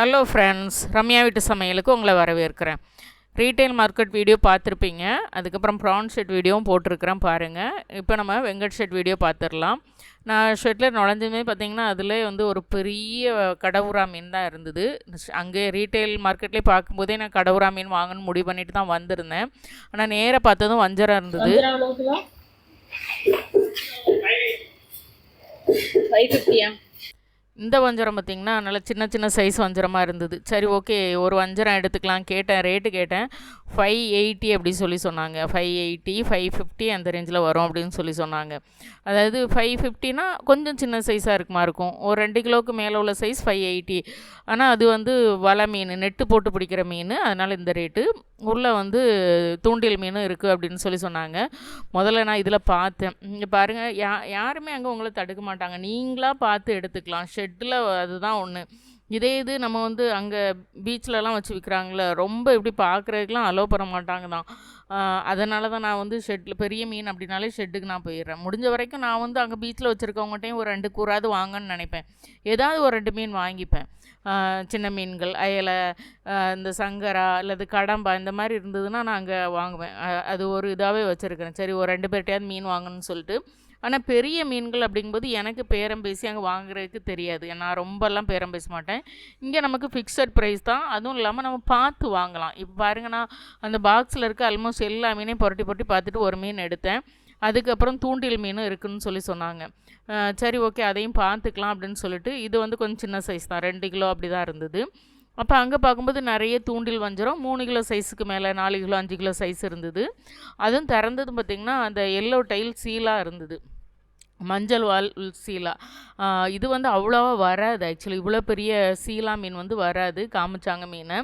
Hello friends Ramya வீட்டு சமையலுக்கு உங்களை வரவேற்கிறேன். ரீட்டைல் மார்க்கெட் வீடியோ பார்த்துருப்பீங்க. அதுக்கப்புறம் ப்ரான் ஷெட் வீடியோவும் போட்டிருக்கிறேன் பாருங்கள் இப்போ நம்ம வெங்கட் ஷெட் வீடியோ பார்த்துடலாம். நான் ஷெட்டில் நுழைஞ்சுமே பார்த்தீங்கன்னா அதில் வந்து ஒரு பெரிய கடவுரா மீன் தான் இருந்தது. அங்கே ரீட்டைல் மார்க்கெட்லேயே பார்க்கும்போதே நான் கடவுரா மீன் வாங்கணும்னு முடிவு பண்ணிட்டு தான் வந்திருந்தேன். ஆனால் நேராக பார்த்ததும் வஞ்சரம் இருந்தது. ஃபைவ் ஃபிஃப்டியா இந்த வஞ்சரம் பார்த்திங்கன்னா நல்லா சின்ன சின்ன சைஸ் வஞ்சரமாக இருந்தது. சரி ஓகே ஒரு வஞ்சரம் எடுத்துக்கலாம். கேட்டேன் ரேட்டு கேட்டேன். ஃபைவ் எயிட்டி அப்படி சொல்லி சொன்னாங்க. ஃபைவ் எயிட்டி ஃபைவ் ஃபிஃப்டி அந்த ரேஞ்சில் வரும் அப்படின்னு சொல்லி சொன்னாங்க. அதாவது ஃபைவ் ஃபிஃப்டினா கொஞ்சம் சின்ன சைஸாக இருக்குமா இருக்கும். ஒரு ரெண்டு கிலோவுக்கு மேலே உள்ள சைஸ் ஃபைவ் எயிட்டி ஆனால் அது வந்து வலை மீன் நெட்டு போட்டு பிடிக்கிற மீன். அதனால் இந்த ரேட்டு உள்ளே வந்து தூண்டில் மீன் இருக்குது அப்படின்னு சொல்லி சொன்னாங்க. முதல்ல நான் இதில் பார்த்தேன். இங்கே பாருங்கள் யா யாருமே அங்கே உங்களை தடுக்க மாட்டாங்க. நீங்களாக பார்த்து எடுத்துக்கலாம். ஷெட் ஷெட்டில் அதுதான் ஒன்று இதே இது நம்ம வந்து அங்கே பீச்லலாம் வச்சு விற்கிறாங்கள ரொம்ப இப்படி பார்க்குறதுக்கெலாம் அலோவ் பண்ண மாட்டாங்க தான். அதனால தான் நான் வந்து ஷெட்டில் பெரிய மீன் அப்படின்னாலே ஷெட்டுக்கு நான் போயிடுறேன். முடிஞ்ச வரைக்கும் நான் வந்து அங்கே பீச்சில் வச்சுருக்கவங்ககிட்டையும் ஒரு ரெண்டு கூறாவது வாங்கன்னு நினைப்பேன். ஏதாவது ஒரு ரெண்டு மீன் வாங்கிப்பேன். சின்ன மீன்கள் அயலை இந்த சங்கரா அல்லது கடம்பா இந்த மாதிரி இருந்ததுன்னா நான் அங்கே வாங்குவேன். அது ஒரு இதாகவே வச்சுருக்கிறேன். சரி ஒரு ரெண்டு பேர்ட்டையாவது மீன் வாங்கணும்னு சொல்லிட்டு ஆனால் பெரிய மீன்கள் அப்படிங்கும்போது எனக்கு பேரம் பேசி அங்கே வாங்குறதுக்கு தெரியாது. நான் ரொம்பலாம் பேரம் பேச மாட்டேன். இங்கே நமக்கு ஃபிக்ஸட் ப்ரைஸ் தான். அதுவும் இல்லாமல் நம்ம பார்த்து வாங்கலாம். இப்போ பாருங்கன்னா நான் அந்த பாக்ஸில் இருக்க ஆல்மோஸ்ட் எல்லா மீனையும் புரட்டி புரட்டி பார்த்துட்டு ஒரு மீன் எடுத்தேன். அதுக்கப்புறம் தூண்டில் மீனும் இருக்குதுன்னு சொல்லி சொன்னாங்க. சரி ஓகே அதையும் பார்த்துக்கலாம் அப்படின்னு சொல்லிட்டு இது வந்து கொஞ்சம் சின்ன சைஸ் தான். ரெண்டு கிலோ அப்படி தான் இருந்தது. அப்போ அங்கே பார்க்கும்போது நிறைய தூண்டில் வஞ்சிரம். மூணு கிலோ சைஸுக்கு மேலே நாலு கிலோ அஞ்சு கிலோ சைஸ் இருந்தது. அதுவும் திறந்தது பார்த்திங்கன்னா அந்த எல்லோ டைல் சீலாக இருந்தது. மஞ்சள் வால் சீலா. இது வந்து அவ்வளோவா வராது. ஆக்சுவலி இவ்வளோ பெரிய சீலா மீன் வந்து வராது. காமிச்சாங்க மீனை.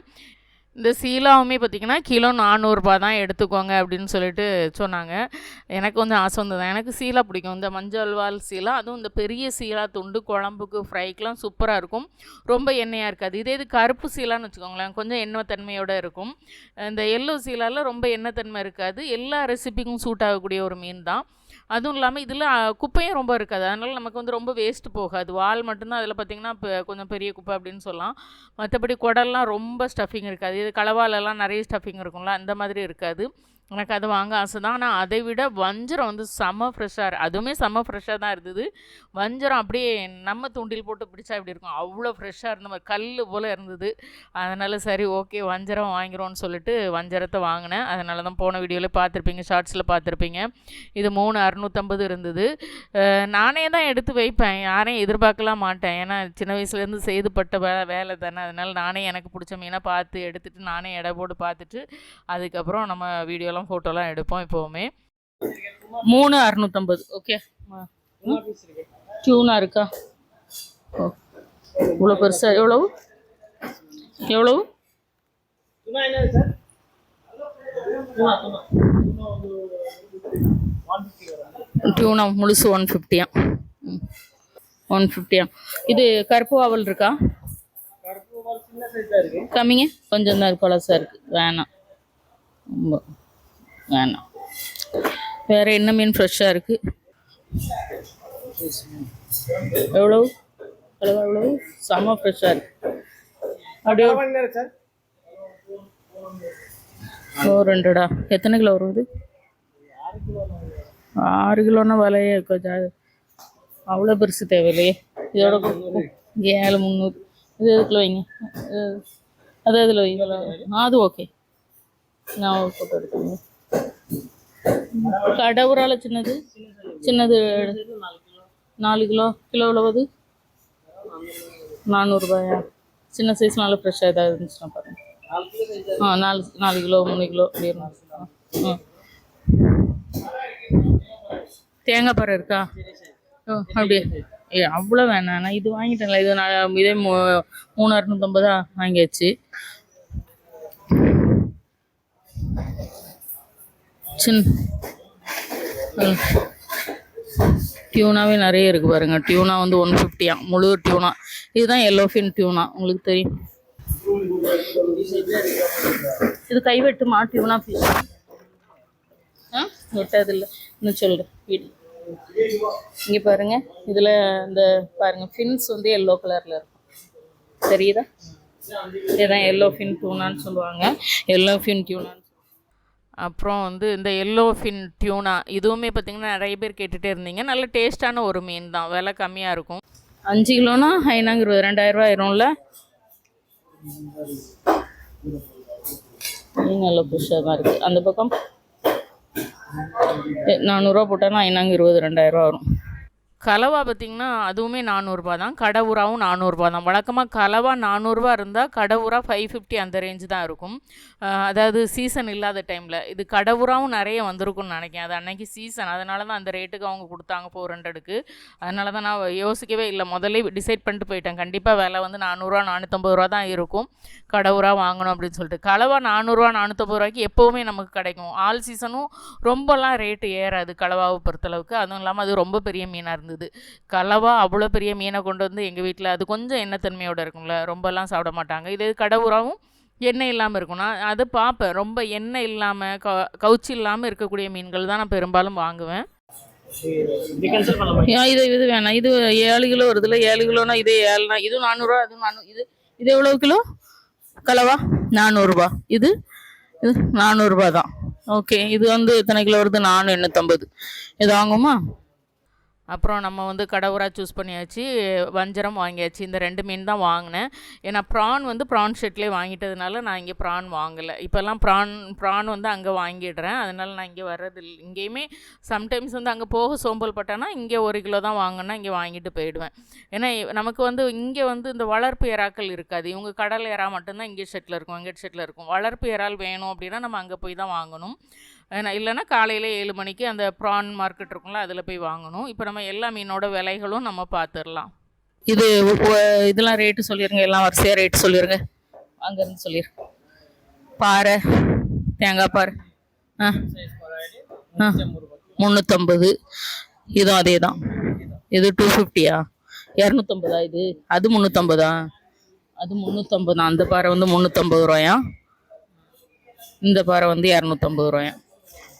இந்த சீலாவுமே பார்த்திங்கன்னா கிலோ நானூறுரூபா தான் எடுத்துக்கோங்க அப்படின்னு சொல்லிட்டு சொன்னாங்க. எனக்கு கொஞ்சம் ஆசை வந்தது. எனக்கு சீலா பிடிக்கும். இந்த மஞ்சள் வால் சீலா அதுவும் இந்த பெரிய சீலா துண்டு குழம்புக்கு ஃப்ரைக்கெலாம் சூப்பராக இருக்கும். ரொம்ப எண்ணெயாக இருக்காது. இதே இது கருப்பு சீலான்னு வச்சுக்கோங்களேன் கொஞ்சம் எண்ணெய் தன்மையோடு இருக்கும். இந்த எல்லோ சீலாவில் ரொம்ப எண்ணெய் தன்மை இருக்காது. எல்லா ரெசிபிக்கும் சூட் ஆகக்கூடிய ஒரு மீன் தான். அதுவும் இல்லாமல் இதில் குப்பையும் ரொம்ப இருக்காது. அதனால் நமக்கு வந்து ரொம்ப வேஸ்ட்டு போகாது. வால் மட்டும்தான் அதில் பார்த்திங்கன்னா இப்போ கொஞ்சம் பெரிய குப்பை அப்படின்னு சொல்லலாம். மற்றபடி குடல்லாம் ரொம்ப ஸ்டஃபிங் இருக்காது. இது களவாலெல்லாம் நிறைய ஸ்டஃபிங் இருக்கும்ல அந்த மாதிரி இருக்காது. எனக்கு அது வாங்க ஆசை தான். ஆனால் அதை விட வஞ்சரம் வந்து செம்ம ஃப்ரெஷ்ஷாக அதுவுமே செம்ம ஃப்ரெஷ்ஷாக தான் இருந்தது. வஞ்சரம் அப்படியே நம்ம தூண்டில் போட்டு பிடிச்சா இப்படி இருக்கும்? அவ்வளோ ஃப்ரெஷ்ஷாக இருந்த மாதிரி கல் போல் இருந்தது. அதனால் சரி ஓகே வஞ்சரம் வாங்கிறோன்னு சொல்லிட்டு வஞ்சரத்தை வாங்கினேன். அதனால தான் போன வீடியோவில் பார்த்துருப்பீங்க ஷார்ட்ஸில் பார்த்துருப்பீங்க. இது மூணு அறுநூற்றம்பது இருந்தது. நானே தான் எடுத்து வைப்பேன். யாரையும் எதிர்பார்க்கலாம் மாட்டேன். ஏன்னா சின்ன வயசுலேருந்து செய்துப்பட்ட வே வேலை தானே. அதனால் நானே எனக்கு பிடிச்ச மீனாக பார்த்து எடுத்துகிட்டு நானே எடை போட்டு பார்த்துட்டு அதுக்கப்புறம் நம்ம வீடியோவில் வீடியோலாம் ஃபோட்டோலாம் எடுப்போம் எப்போவுமே. மூணு அறுநூற்றம்பது ஓகே டியூனா இருக்கா? ஓ. இவ்வளோ பெருசாக எவ்வளவு? எவ்வளவு? டியூனா முழுசு ஒன் ஃபிஃப்டியா ஒன் ஃபிஃப்டியா இது கருப்பு ஆவல் இருக்கா? கம்மிங்க? கொஞ்சம் தான் பழசாக இருக்குது வேணாம். ரொம்ப. வேணாம். வேறு என்ன மீன் ஃப்ரெஷ்ஷாக இருக்குது எவ்வளோ எவ்வளோ எவ்வளோ செம்ம ஃப்ரெஷ்ஷாக இருக்குது அப்படியே ஓ ரெண்டுடா. எத்தனை கிலோ வருது? ஆறு கிலோன்னா விலையே கொஞ்சம் அவ்வளோ பெருசு தேவையில்லையே. இதோட ஏழு முந்நூறு. இது எதுக்குள்ள வைங்க? அது அதில் வைங்க? அது ஓகே நான் ஃபோட்டோ எடுத்துங்க கடவுரால சின்னது சின்னது நாலு கிலோ கிலோ எவ்வளவு? நானூறுபாயா சின்ன சைஸ் நாலு ஃப்ரெஷ்ஷாக ஏதாவது இருந்துச்சுன்னா பாருங்க. ஆ நாலு நாலு கிலோ மூணு கிலோ அப்படி ஆ. தேங்காய் பாறை இருக்கா? ஓ அப்படியே. ஏ அவ்வளோ வேணாம். நான் இது வாங்கிட்டேன்ல. இது நான் இதே மூ மூணு அறுநூத்தம்பதா வாங்கியாச்சு. சின். டியூனாவே நிறைய இருக்குது பாருங்கள் டியூனா வந்து ஒன் ஃபிஃப்டியா முழு டியூனா இதுதான் எல்லோஃபின் டியூனா உங்களுக்கு தெரியும். இது கைவெட்டுமா டியூனா ஃபிஷ் ஆ? வெட்டதில்லை. இன்னும் சொல்கிறேன் வீடு இங்கே பாருங்கள் இதில் இந்த பாருங்கள் ஃபின்ஸ் வந்து எல்லோ கலரில் இருக்கும். தெரியுதா? இதான் எல்லோ ஃபின் டியூனான்னு சொல்லுவாங்க. எல்லோ ஃபின் டியூனான்னு அப்புறம் வந்து இந்த எல்லோ ஃபின் டியூனா இதுவுமே பார்த்திங்கன்னா நிறைய பேர் கேட்டுகிட்டே இருந்தீங்க. நல்ல டேஸ்டான ஒரு மீன் தான். விலை கம்மியாக இருக்கும். அஞ்சு கிலோனா ஐநாங்க இருபது ரெண்டாயிரரூவா ஆயிரும்ல? மீன் நல்ல ஃப்ரெஷ்ஷாக தான் இருக்குது அந்த பக்கம் நானூறுரூவா போட்டால் ஐநாங்க இருபது ரெண்டாயிரரூவா வரும். கலவா பார்த்திங்கன்னா அதுவுமே நானூறுரூபா தான். கடவுராவும் நானூறுரூபா தான். வழக்கமாக கலவா நானூறுரூவா இருந்தால் கடவுரா ஃபைவ் ஃபிஃப்டி அந்த ரேஞ்சு தான் இருக்கும். அதாவது சீசன் இல்லாத டைமில் இது கடவுராவும் நிறைய வந்திருக்கும்னு நினைக்கிறேன். அது அன்னைக்கு சீசன் அதனால தான் அந்த ரேட்டுக்கு அவங்க கொடுத்தாங்க ஃபோர் ஹண்ட்ரடுக்கு அதனால தான் நான் யோசிக்கவே இல்லை. முதல்ல டிசைட் பண்ணிட்டு போயிட்டேன். கண்டிப்பாக விலை வந்து நானூறுரூவா நானூற்றம்பது ரூபா தான் இருக்கும். கடவுரா வாங்கணும் அப்படின்னு சொல்லிட்டு. கலவா நானூறுரூவா நானூற்றம்பது ரூபாய்க்கு எப்போவுமே நமக்கு கிடைக்கும். ஆல் சீசனும் ரொம்பலாம் ரேட்டு ஏறாது கலவாவை பொறுத்தளவுக்கு. அதுவும் இல்லாமல் அது ரொம்ப பெரிய மீனாக இருந்தது. கலவா அவ்வளோ பெரிய மீனை கொண்டு வந்து எங்கள் வீட்டில் அது கொஞ்சம் எண்ணெய் தன்மையோடு இருக்கும்ல ரொம்பலாம் சாப்பிட மாட்டாங்க. இது கடவுராவும் எண்ணெய் இல்லாமல் இருக்கும். நான் அதை பார்ப்பேன். ரொம்ப எண்ணெய் இல்லாமல் க கவுச்சி இல்லாமல் இருக்கக்கூடிய மீன்கள் தான் நான் பெரும்பாலும் வாங்குவேன். இது இது இது வேணாம். இது ஏழு கிலோ வருதுல்ல. ஏழு கிலோனா இது ஏழுனா இது நானூறுரூவா அது நானூறு இது இது எவ்வளோ கிலோ? கலவா நானூறுரூபா இது இது நானூறுரூபா தான். ஓகே. இது வந்து எத்தனை கிலோ வருது? நானூறு எண்ணூற்றம்பது இது வாங்குமா அப்புறம் நம்ம வந்து கடவுராக சூஸ் பண்ணியாச்சு வஞ்சரம் வாங்கியாச்சு. இந்த ரெண்டு மீன் தான் வாங்கினேன். ஏன்னா ப்ரான் வந்து ப்ரான் ஷெட்லேயே வாங்கிட்டதுனால நான் இங்கே ப்ரான் வாங்கலை. இப்போல்லாம் ப்ரான் ப்ரான் வந்து அங்கே வாங்கிடுறேன். அதனால் நான் இங்கே வர்றதில்லை. இங்கேயுமே சம்டைம்ஸ் வந்து அங்கே போக சோம்பல் பட்டேன்னா இங்கே ஒரு கிலோ தான் வாங்கினா இங்கே வாங்கிட்டு போயிடுவேன். ஏன்னா நமக்கு வந்து இங்கே வந்து இந்த வளர்ப்பு இறாக்கள் இருக்காது. இவங்க கடல் இறா மட்டும்தான் இங்கே ஷெட்டில் இருக்கும் எங்கே ஷெட்டில் இருக்கும். வளர்ப்பு இறால் வேணும் அப்படின்னா நம்ம அங்கே போய் தான் வாங்கணும். இல்லைன்னா காலையில் ஏழு மணிக்கு அந்த ப்ரான் மார்க்கெட் இருக்கும்ல அதில் போய் வாங்கணும். இப்போ நம்ம எல்லா மீனோட விலைகளும் நம்ம பார்த்துடலாம் இது இதெல்லாம் ரேட்டு சொல்லிடுங்க எல்லாம் வரிசையாக ரேட்டு சொல்லிடுங்க அங்கேருந்து சொல்லிடுங்க பாறை தேங்காய் பாறை. ஆ. ஆ. முந்நூற்றம்பது இதுவும் அதே தான் இது டூ ஃபிஃப்டியா இரநூத்தம்பதா இது? அது முந்நூற்றம்பதா அது முந்நூற்றம்பது தான் அந்த பாறை வந்து முந்நூற்றம்பது ரூபாயா? இந்த பாறை வந்து இரநூத்தம்பது ரூபாயா?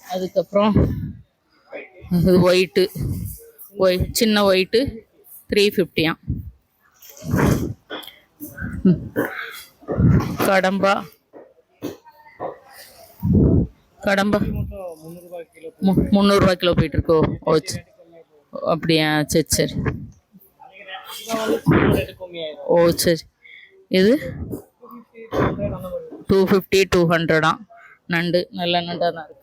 அதுக்கப்புறம் இது ஒயிட்டு ஒய் சின்ன ஒயிட்டு த்ரீ ஃபிஃப்டியா கடம்பா. கடம்பா. மு முந்நூறுரூவா கிலோ போயிட்டுருக்கோ ஓ அப்படியா சரி சரி. ஓ சரி. இது? டூ ஃபிஃப்டி டூ ஹண்ட்ரடா நண்டு நல்ல நண்டாக தான் இருக்குது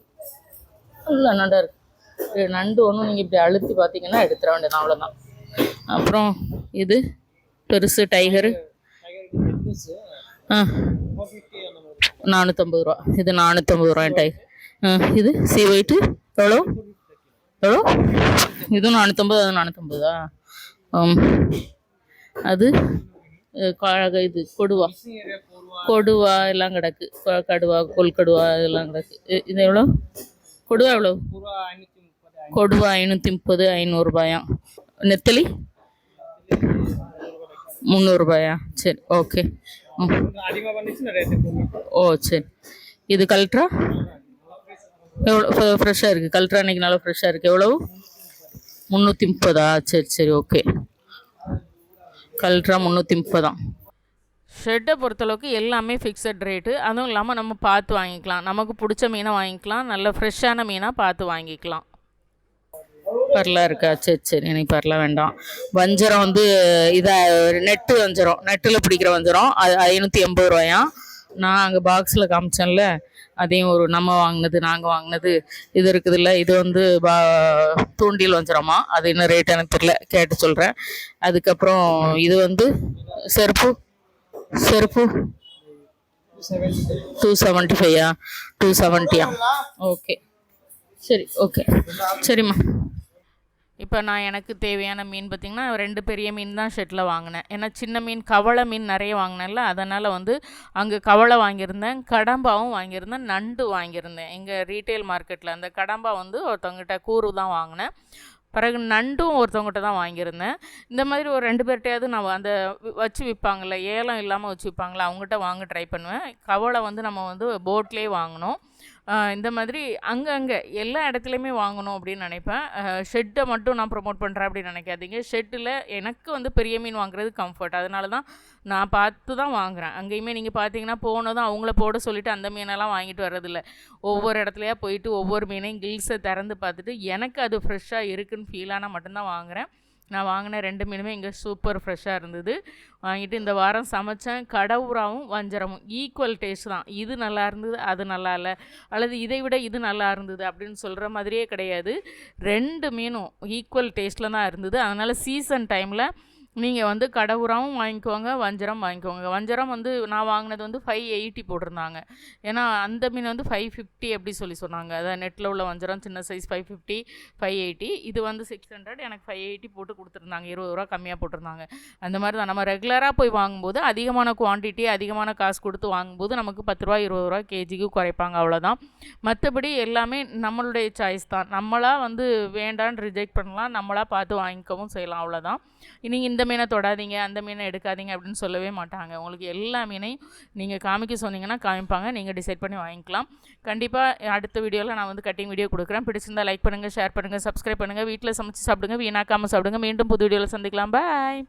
நல்ல நண்டாக இருக்குது நண்டு ஒன்றும் நீங்கள் இப்படி அழுத்தி பார்த்தீங்கன்னா எடுத்துட வேண்டியது அவ்வளோதான் அப்புறம் இது பெருசு டைகரு. ஆ. நானூற்றம்பது ரூபா. இது நானூற்றம்பது ரூபா டைகர். இது சி ஒயிட்டு. எவ்வளோ? எவ்வளோ? இதுவும் நானூற்றம்பது அது நானூற்றம்பதா அது அஹ், இது கொடுவா. கொடுவா எல்லாம் கிடக்கு. கடுவா கொல்கடுவா இதெல்லாம் கிடக்கு. இது எவ்வளோ? கொடுவா எவ்வளோ கொடுவா ஐநூற்றி முப்பது. ஐநூறுரூபாயாம் நெத்தலி? முந்நூறுபாயா சரி ஓகே. ஓ சரி. இது கல்ட்ரா? எவ்வளோ ஃப்ரெஷ்ஷாக இருக்குது கல்ட்ரா இன்னைக்கு நல்லா ஃப்ரெஷ்ஷாக இருக்குது எவ்வளவு? முந்நூற்றி முப்பதா? சரி சரி ஓகே. கல்ட்ரா முந்நூற்றி முப்பதாம் ஷெட்டை பொறுத்தளவுக்கு எல்லாமே ஃபிக்ஸட் ரேட்டு அதுவும் இல்லாமல் நம்ம பார்த்து வாங்கிக்கலாம். நமக்கு பிடிச்ச மீனை வாங்கிக்கலாம். நல்ல ஃப்ரெஷ்ஷான மீனாக பார்த்து வாங்கிக்கலாம். பரலா இருக்கா? சரி சரி. எனக்கு பரலா வேண்டாம். வஞ்சரம் வந்து இதை நெட்டு வஞ்சரம். நெட்டில் பிடிக்கிற வஞ்சரம். அது ஐநூற்றி எண்பது ரூபாயா? நான் அங்கே பாக்ஸில் காமிச்சேன்ல. அதையும் ஒரு நம்ம வாங்கினது நாங்கள் வாங்கினது. இது இருக்குதுல்ல. இது வந்து பா தூண்டில் வஞ்சரமா? அது என்ன ரேட் எனக்கு தெரியல. கேட்டு சொல்கிறேன் அதுக்கப்புறம் இது வந்து செருப்பு. செருப்பு? டூ செவன்ட்டி ஃபைவா டூ செவன்ட்டியா ஓகே சரி ஓகே சரிம்மா. இப்போ நான் எனக்கு தேவையான மீன் பார்த்திங்கன்னா ரெண்டு பெரிய மீன் தான் ஷெட்டில் வாங்கினேன். ஏன்னா சின்ன மீன் கவளை மீன் நிறைய வாங்கினேன்ல அதனால் வந்து அங்கே கவளை வாங்கியிருந்தேன் கடம்பாவும் வாங்கியிருந்தேன் நண்டு வாங்கியிருந்தேன். எங்கள் ரீட்டைல் மார்க்கெட்டில் அந்த கடம்பா வந்து ஒருத்தவங்கிட்ட கூறு தான் வாங்கினேன். பிறகு நண்டும் ஒருத்தவங்ககிட்ட தான் வாங்கியிருந்தேன். இந்த மாதிரி ஒரு ரெண்டு பேர்கிட்டயாவது நான் அந்த வச்சு விற்பாங்கள்ல ஏலம் இல்லாமல் வச்சு விற்பாங்களே அவங்ககிட்ட வாங்க ட்ரை பண்ணுவேன். கவலை வந்து நம்ம வந்து போட்லேயே வாங்கினோம். இந்த மாதிரி அங்கங்கே எல்லா இடத்துலையுமே வாங்கணும் அப்படின்னு நினைப்பேன். ஷெட்டை மட்டும் நான் ப்ரொமோட் பண்ணுறேன் அப்படின்னு நினைக்காதீங்க. ஷெட்டில் எனக்கு வந்து பெரிய மீன் வாங்குறது கம்ஃபர்ட் அதனால தான் நான் பார்த்து தான் வாங்குகிறேன் அங்கேயுமே நீங்கள் பார்த்தீங்கன்னா போனதும் அவங்கள போட சொல்லிவிட்டு அந்த மீனெல்லாம் வாங்கிட்டு வர்றதில்ல. ஒவ்வொரு இடத்துலையா போயிட்டு ஒவ்வொரு மீனையும் கில்ஸை திறந்து பார்த்துட்டு எனக்கு அது ஃப்ரெஷ்ஷாக இருக்குன்னு ஃபீல் ஆனால் மட்டும்தான் வாங்குறேன். நான் வாங்கின ரெண்டு மீனுமே இங்கே சூப்பர் ஃப்ரெஷ்ஷாக இருந்தது. வாங்கிட்டு இந்த வாரம் சமைச்சேன். கடவுராவும் வஞ்சரமும். ஈக்குவல் டேஸ்ட் தான். இது நல்லா இருந்தது அது நல்லா இல்லை. அல்லது இதை விட இது நல்லா இருந்தது அப்படின்னு சொல்கிற மாதிரியே கிடையாது. ரெண்டு மீனும் ஈக்குவல் டேஸ்ட்டில் தான் இருந்தது. அதனால் சீசன் டைமில் நீங்கள் வந்து கடவுராவும் வாங்கிக்கோங்க வஞ்சரம் வாங்கிக்கோங்க. வஞ்சரம் வந்து நான் வாங்கினது வந்து ஃபைவ் எயிட்டி போட்டிருந்தாங்க. ஏன்னா அந்த மீன் வந்து ஃபைவ் ஃபிஃப்டி அப்படி சொல்லி சொன்னாங்க. அதான் நெட்டில் உள்ள வஞ்சரம் சின்ன size five fifty five eighty இது வந்து சிக்ஸ் ஹண்ட்ரட் எனக்கு ஃபைவ் எயிட்டி போட்டு கொடுத்துருந்தாங்க. இருபது ரூபா கம்மியாக போட்டிருந்தாங்க. அந்த மாதிரி தான். நம்ம ரெகுலராக போய் வாங்கும்போது அதிகமான குவான்டிட்டி அதிகமான காசு கொடுத்து வாங்கும்போது நமக்கு பத்து ரூபா இருபது ரூபா கேஜிக்கு குறைப்பாங்க. அவ்வளோதான் மற்றபடி எல்லாமே நம்மளுடைய சாய்ஸ் தான். நம்மளாக வந்து வேண்டான்னு ரிஜெக்ட் பண்ணலாம். நம்மளாக பார்த்து வாங்கிக்கவும் செய்யலாம். அவ்வளோதான் நீங்கள் இந்த மீனை தொடாதீங்க அந்த மீனை எடுக்காதீங்க அப்படின்னு சொல்லவே மாட்டாங்க. உங்களுக்கு எல்லா மீனையும் நீங்கள் காமிக்க சொன்னீங்கன்னா காமிப்பாங்க. நீங்கள் டிசைட் பண்ணி வாங்கிக்கலாம். கண்டிப்பாக அடுத்த வீடியோவில் நான் வந்து கட்டிங் வீடியோ கொடுக்குறேன். பிடிச்சிருந்தால் லைக் பண்ணுங்கள் ஷேர் பண்ணுங்கள் சப்ஸ்கிரைப் பண்ணுங்கள் வீட்டில் சமைச்சு சாப்பிடுங்க வீணாக்காமல் சாப்பிடுங்க. மீண்டும் புது வீடியோவில் சந்திக்கலாம். பாய்